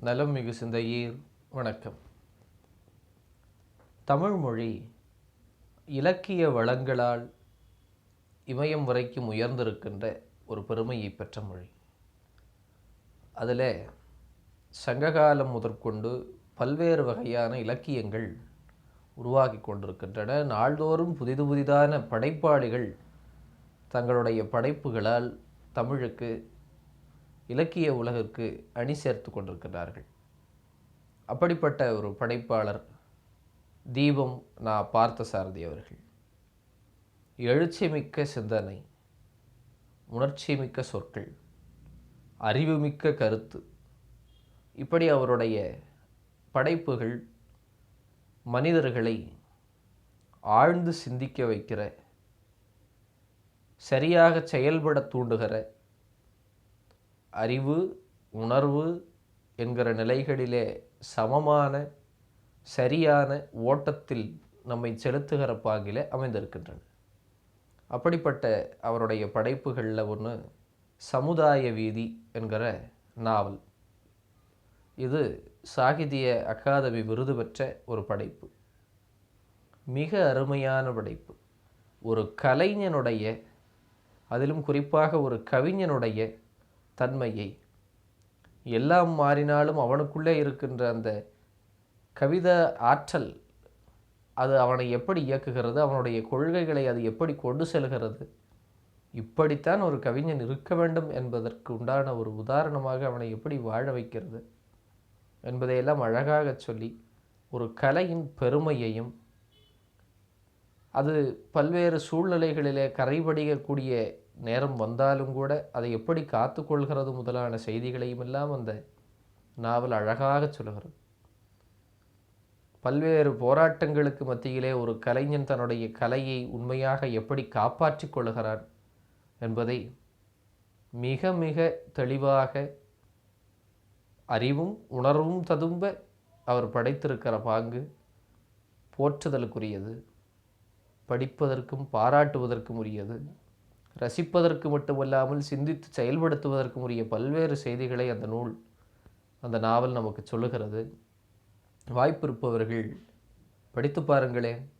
நலம் மிகு சிந்தையீர் வணக்கம். தமிழ்மொழி இலக்கிய வளங்களால் இமயம் வரைக்கும் உயர்ந்திருக்கின்ற ஒரு பெருமையை பெற்ற மொழி. அதில் சங்ககாலம் முதற்கொண்டு பல்வேறு வகையான இலக்கியங்கள் உருவாகி கொண்டிருக்கின்றன. நாள்தோறும் புதிது புதிதான படைப்பாளிகள் தங்களுடைய படைப்புகளால் தமிழுக்கு இலக்கிய உலகிற்கு அணி சேர்த்து கொண்டிருக்கிறார்கள் அப்படிப்பட்ட ஒரு படைப்பாளர் தீபம் நான் பார்த்த சாரதி அவர்கள் எழுச்சிமிக்க சிந்தனை உணர்ச்சிமிக்க சொற்கள் அறிவுமிக்க கருத்து. இப்படி அவருடைய படைப்புகள் மனிதர்களை ஆழ்ந்து சிந்திக்க வைக்கிற சரியாக செயல்பட தூண்டுகிற அறிவு உணர்வு என்கிற நிலைகளிலே சமமான சரியான ஓட்டத்தில் நம்மை செலுத்துகிற பாகில அமைந்திருக்கின்றன. அப்படிப்பட்ட அவருடைய படைப்புகளில் ஒன்று சமுதாய வீதி என்கிற நாவல். இது சாகித்ய அகாதமி விருது பெற்ற ஒரு படைப்பு. மிக அருமையான படைப்பு. ஒரு கலைஞனுடைய அதிலும் குறிப்பாக ஒரு கவிஞனுடைய தன்மையை. எல்லாம் மாறினாலும் அவனுக்குள்ளே இருக்கின்ற அந்த கவித ஆற்றல் அது அவனை எப்படி இயக்குகிறது அவனுடைய கொள்கைகளை அது எப்படி கொண்டு செல்கிறது இப்படித்தான் ஒரு கவிஞன் இருக்க வேண்டும் என்பதற்கு உண்டான ஒரு உதாரணமாக அவனை எப்படி வாழ வைக்கிறது என்பதையெல்லாம் அழகாக சொல்லி ஒரு கலையின் பெருமையையும் அது பல்வேறு சூழ்நிலைகளிலே கரைபடியக்கூடிய நேரம் வந்தாலும் கூட அதை எப்படி காத்துக்கொள்கிறது முதலான செய்திகளையும் எல்லாம் அந்த நாவல் அழகாக சொல்கிறது பல்வேறு போராட்டங்களுக்கு மத்தியிலே ஒரு கலைஞன் தன்னுடைய கலையை உண்மையாக எப்படி காப்பாற்றிக் கொள்கிறான் என்பதை மிக மிக தெளிவாக அறிவும் உணர்வும் ததும்ப அவர் படைத்திருக்கிற பாங்கு போற்றுதலுக்குரியது படிப்பதற்கும் பாராட்டுவதற்கும் உரியது. ரசிப்பதற்கு மட்டுமல்லாமல் சிந்தித்து செயல்படுத்துவதற்கும் உரிய பல்வேறு செய்திகளை அந்த நூல் அந்த நாவல் நமக்கு சொல்லுகிறது. வாய்ப்பிருப்பவர்கள் படித்து பாருங்களேன்.